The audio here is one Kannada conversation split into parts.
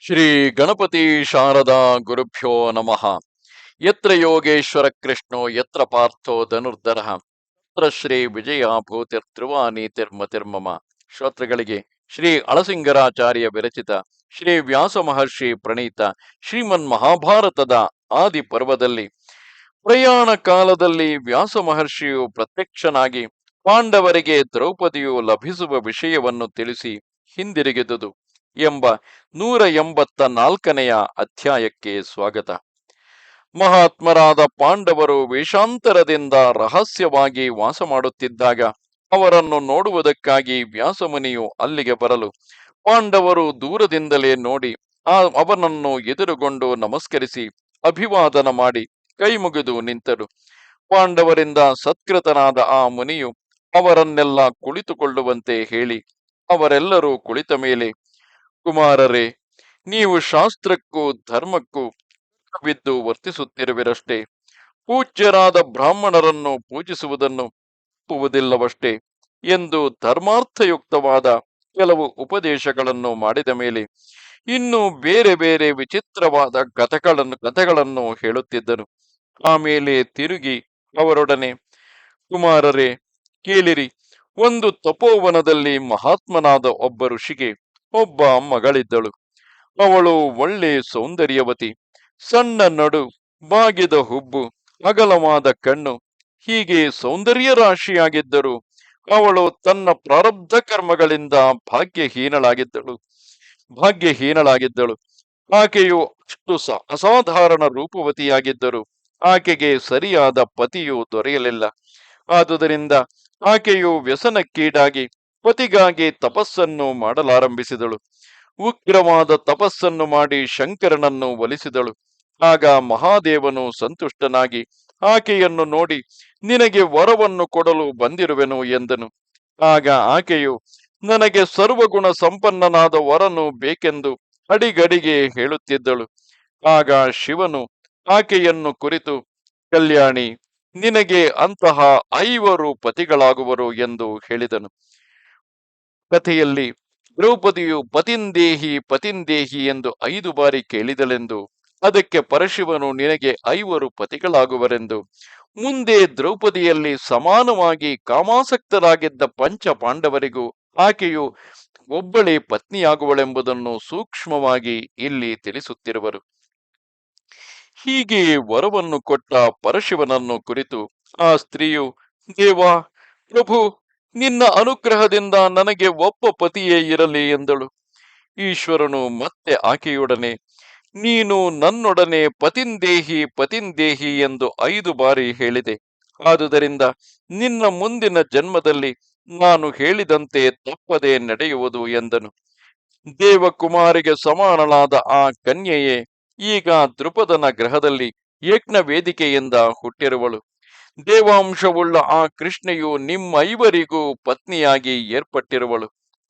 ಶ್ರೀ ಗಣಪತಿ ಶಾರದಾ ಗುರುಭ್ಯೋ ನಮಃ. ಯತ್ರ ಯೋಗೇಶ್ವರ ಕೃಷ್ಣೋ, ಯತ್ರ ಪಾರ್ಥೋ ಧನುರ್ಧರ ತತ್ರ ಶ್ರೀ ವಿಜಯ ತಿರ್ಮಮ ಶ್ರೋತೃಗಳಿಗೆ ಶ್ರೀ ಅಳಸಿಂಗರಾಚಾರ್ಯ ವಿರಚಿತ ಶ್ರೀ ವ್ಯಾಸ ಮಹರ್ಷಿ ಪ್ರಣೀತ ಶ್ರೀಮನ್ ಮಹಾಭಾರತದ ಆದಿ ಪರ್ವದಲ್ಲಿ ಪ್ರಯಾಣ ಕಾಲದಲ್ಲಿ ವ್ಯಾಸ ಮಹರ್ಷಿಯು ಪ್ರತ್ಯಕ್ಷನಾಗಿ ಪಾಂಡವರಿಗೆ ದ್ರೌಪದಿಯು ಲಭಿಸುವ ವಿಷಯವನ್ನು ತಿಳಿಸಿ ಹಿಂದಿರುಗಿದುದು. ಎಂಬ ನೂರ ಎಂಬತ್ತ ನಾಲ್ಕನೆಯ ಅಧ್ಯಾಯಕ್ಕೆ ಸ್ವಾಗತ. ಮಹಾತ್ಮರಾದ ಪಾಂಡವರು ವೇಷಾಂತರದಿಂದ ರಹಸ್ಯವಾಗಿ ವಾಸ ಮಾಡುತ್ತಿದ್ದಾಗ ಅವರನ್ನು ನೋಡುವುದಕ್ಕಾಗಿ ವ್ಯಾಸಮುನಿಯು ಅಲ್ಲಿಗೆ ಬರಲು. ಪಾಂಡವರು ದೂರದಿಂದಲೇ ನೋಡಿ, ಆ ಅವನನ್ನು ಎದುರುಗೊಂಡು ನಮಸ್ಕರಿಸಿ ಅಭಿವಾದನ ಮಾಡಿ ಕೈ ಮುಗಿದು ನಿಂತರು. ಪಾಂಡವರಿಂದ ಸತ್ಕೃತನಾದ ಆ ಮುನಿಯು ಅವರನ್ನೆಲ್ಲ ಕುಳಿತುಕೊಳ್ಳುವಂತೆ ಹೇಳಿ, ಅವರೆಲ್ಲರೂ ಕುಳಿತ ಮೇಲೆ ಕುಮಾರರೇ, ನೀವು ಶಾಸ್ತ್ರಕ್ಕೂ ಧರ್ಮಕ್ಕೂ ಬಿದ್ದು ವರ್ತಿಸುತ್ತಿರುವಿರಷ್ಟೇ. ಪೂಜ್ಯರಾದ ಬ್ರಾಹ್ಮಣರನ್ನು ಪೂಜಿಸುವುದನ್ನು ಒಪ್ಪುವುದಿಲ್ಲವಷ್ಟೇ ಎಂದು ಧರ್ಮಾರ್ಥಯುಕ್ತವಾದ ಕೆಲವು ಉಪದೇಶಗಳನ್ನು ಮಾಡಿದ ಮೇಲೆ ಇನ್ನು ಬೇರೆ ಬೇರೆ ವಿಚಿತ್ರವಾದ ಕಥೆಗಳನ್ನು ಕಥೆಗಳನ್ನು ಹೇಳುತ್ತಿದ್ದರು ಆಮೇಲೆ ತಿರುಗಿ ಅವರೊಡನೆ, ಕುಮಾರರೇ, ಕೇಳಿರಿ, ಒಂದು ತಪೋವನದಲ್ಲಿ ಮಹಾತ್ಮನಾದ ಒಬ್ಬ ಋಷಿಗೆ ಒಬ್ಬ ಮಗಳಿದ್ದಳು. ಅವಳು ಒಳ್ಳೆ ಸೌಂದರ್ಯವತಿ. ಸಣ್ಣ ನಡು ಬಾಗಿದ ಹುಬ್ಬು, ಅಗಲವಾದ ಕಣ್ಣು, ಹೀಗೆ ಸೌಂದರ್ಯ ರಾಶಿಯಾಗಿದ್ದರು. ಅವಳು ತನ್ನ ಪ್ರಾರಬ್ಧ ಕರ್ಮಗಳಿಂದ ಭಾಗ್ಯಹೀನಳಾಗಿದ್ದಳು. ಭಾಗ್ಯಹೀನಳಾಗಿದ್ದಳು. ಆಕೆಯು ಅಷ್ಟು ಅಸಾಧಾರಣ ರೂಪವತಿಯಾಗಿದ್ದರು. ಆಕೆಗೆ ಸರಿಯಾದ ಪತಿಯು ದೊರೆಯಲಿಲ್ಲ. ಆದುದರಿಂದ ಆಕೆಯು ವ್ಯಸನಕ್ಕೀಡಾಗಿ ಪತಿಗಾಗಿ ತಪಸ್ಸನ್ನು ಮಾಡಲಾರಂಭಿಸಿದಳು. ಉಗ್ರವಾದ ತಪಸ್ಸನ್ನು ಮಾಡಿ ಶಂಕರನನ್ನು ಒಲಿಸಿದಳು ಆಗ ಮಹಾದೇವನು ಸಂತುಷ್ಟನಾಗಿ ಆಕೆಯನ್ನು ನೋಡಿ, ನಿನಗೆ ವರವನ್ನು ಕೊಡಲು ಬಂದಿರುವೆನು ಎಂದನು. ಆಗ ಆಕೆಯು, ನನಗೆ ಸರ್ವಗುಣ ಸಂಪನ್ನನಾದ ವರನು ಬೇಕೆಂದು ಅಡಿಗಡಿಗೆ ಹೇಳುತ್ತಿದ್ದಳು. ಆಗ ಶಿವನು ಆಕೆಯನ್ನು ಕುರಿತು, ಕಲ್ಯಾಣಿ, ನಿನಗೆ ಅಂತಹ ಐವರು ಪತಿಗಳಾಗುವರು ಎಂದು ಹೇಳಿದನು. ಕಥೆಯಲ್ಲಿ ದ್ರೌಪದಿಯು ಪತಿಂದೇಹಿ ಪತಿಂದೇಹಿ ಎಂದು ಐದು ಬಾರಿ ಕೇಳಿದಳೆಂದು ಅದಕ್ಕೆ ಪರಶಿವನು ನಿನಗೆ ಐವರು ಪತಿಗಳಾಗುವರೆಂದು. ಮುಂದೆ ದ್ರೌಪದಿಯಲ್ಲಿ ಸಮಾನವಾಗಿ ಕಾಮಾಸಕ್ತರಾಗಿದ್ದ ಪಂಚ ಪಾಂಡವರಿಗೂ ಆಕೆಯು ಒಬ್ಬಳೇ ಪತ್ನಿಯಾಗುವಳೆಂಬುದನ್ನು ಸೂಕ್ಷ್ಮವಾಗಿ ಇಲ್ಲಿ ತಿಳಿಸುತ್ತಿರುವರು. ಹೀಗೆ ವರವನ್ನು ಕೊಟ್ಟ ಪರಶಿವನನ್ನು ಕುರಿತು ಆ ಸ್ತ್ರೀಯು, ದೇವಾ, ಪ್ರಭು ನಿನ್ನ ಅನುಗ್ರಹದಿಂದ ನನಗೆ ಒಬ್ಬ ಪತಿಯೇ ಇರಲಿ ಎಂದಳು. ಈಶ್ವರನು ಮತ್ತೆ ಆಕೆಯೊಡನೆ, ನೀನು ನನ್ನೊಡನೆ ಪತಿಂದೇಹಿ ಪತಿಂದೇಹಿ ಎಂದು ಐದು ಬಾರಿ ಹೇಳಿದೆ. ಆದುದರಿಂದ ನಿನ್ನ ಮುಂದಿನ ಜನ್ಮದಲ್ಲಿ ನಾನು ಹೇಳಿದಂತೆ ತಪ್ಪದೆ ನಡೆಯುವುದು ಎಂದನು. ದೇವಕುಮಾರಿಗೆ ಸಮಾನಳಾದ ಆ ಕನ್ಯೆಯೇ, ಈಗ ದೃಪದನ ಗ್ರಹದಲ್ಲಿ ಯಜ್ಞ ವೇದಿಕೆಯಿಂದ ಹುಟ್ಟಿರುವಳು. ದೇವಾಂಶವುಳ್ಳ ಆ ಕೃಷ್ಣೆಯು ನಿಮ್ಮೈವರಿಗೂ ಪತ್ನಿಯಾಗಿ ಏರ್ಪಟ್ಟಿರುವಳು.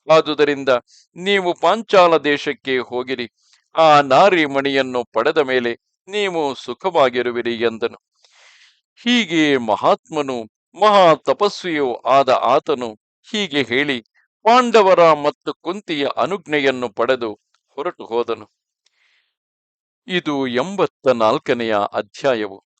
ಆದುದರಿಂದ ನೀವು ಪಾಂಚಾಲ ದೇಶಕ್ಕೆ ಹೋಗಿರಿ. ಆ ನಾರಿ ಮಣಿಯನ್ನು ಪಡೆದ ಮೇಲೆ ನೀವು ಸುಖವಾಗಿರುವಿರಿ ಎಂದನು. ಹೀಗೆ ಮಹಾತ್ಮನು ಮಹಾ ತಪಸ್ವಿಯೂ ಆದ ಆತನು ಹೀಗೆ ಹೇಳಿ ಪಾಂಡವರ ಮತ್ತು ಕುಂತಿಯ ಅನುಜ್ಞೆಯನ್ನು ಪಡೆದು ಹೊರಟು ಹೋದನು ಇದು ಎಂಬತ್ತ ನಾಲ್ಕನೆಯ ಅಧ್ಯಾಯವು.